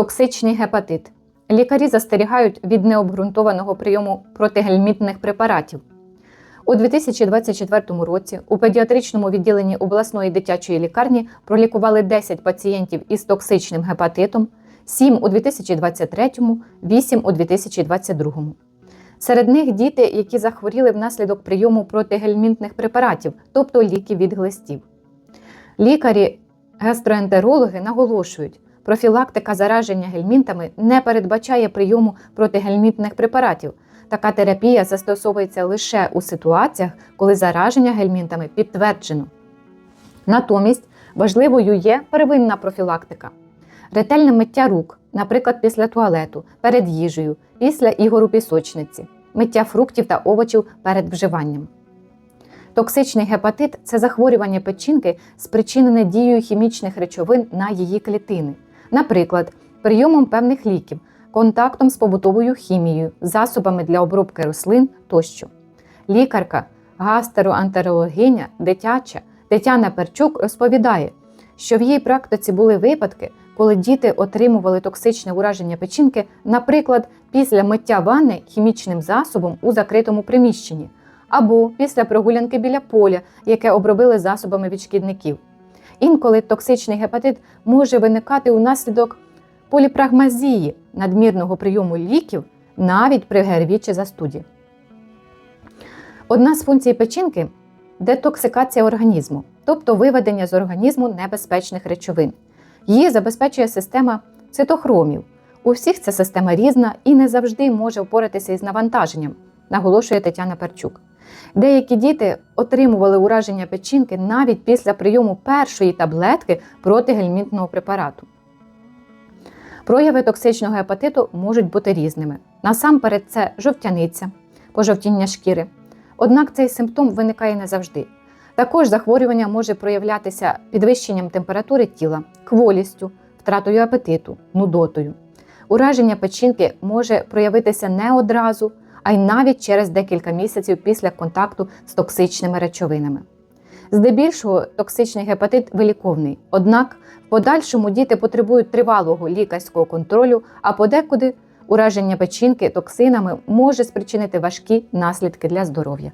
Токсичний гепатит. Лікарі застерігають від необґрунтованого прийому протигельмінтних препаратів. У 2024 році у педіатричному відділенні обласної дитячої лікарні пролікували 10 пацієнтів із токсичним гепатитом, 7 у 2023, 8 у 2022. Серед них діти, які захворіли внаслідок прийому протигельмінтних препаратів, тобто ліків від глистів. Лікарі-гастроентерологи наголошують, профілактика зараження гельмінтами не передбачає прийому протигельмінтних препаратів. Така терапія застосовується лише у ситуаціях, коли зараження гельмінтами підтверджено. Натомість важливою є первинна профілактика. Ретельне миття рук, наприклад, після туалету, перед їжею, після ігор у пісочниці, миття фруктів та овочів перед вживанням. Токсичний гепатит це захворювання печінки, спричинене дією хімічних речовин на її клітини, наприклад, прийомом певних ліків, контактом з побутовою хімією, засобами для обробки рослин тощо. Лікарка, гастероантерологиня, дитяча Тетяна Перчук розповідає, що в її практиці були випадки, коли діти отримували токсичне ураження печінки, наприклад, після миття ванни хімічним засобом у закритому приміщенні, або після прогулянки біля поля, яке обробили засобами від шкідників. Інколи токсичний гепатит може виникати унаслідок поліпрагмазії надмірного прийому ліків навіть при ГРВІ чи застуді. Одна з функцій печінки детоксикація організму, тобто виведення з організму небезпечних речовин. Її забезпечує система цитохромів. У всіх ця система різна і не завжди може впоратися із навантаженням, наголошує Тетяна Перчук. Деякі діти отримували ураження печінки навіть після прийому першої таблетки протигельмінтного препарату. Прояви токсичного гепатиту можуть бути різними. Насамперед, це жовтяниця, пожовтіння шкіри. Однак цей симптом виникає не завжди. Також захворювання може проявлятися підвищенням температури тіла, кволістю, втратою апетиту, нудотою. Ураження печінки може проявитися не одразу, а й навіть через декілька місяців після контакту з токсичними речовинами. Здебільшого токсичний гепатит виліковний, однак в подальшому діти потребують тривалого лікарського контролю, а подекуди ураження печінки токсинами може спричинити важкі наслідки для здоров'я.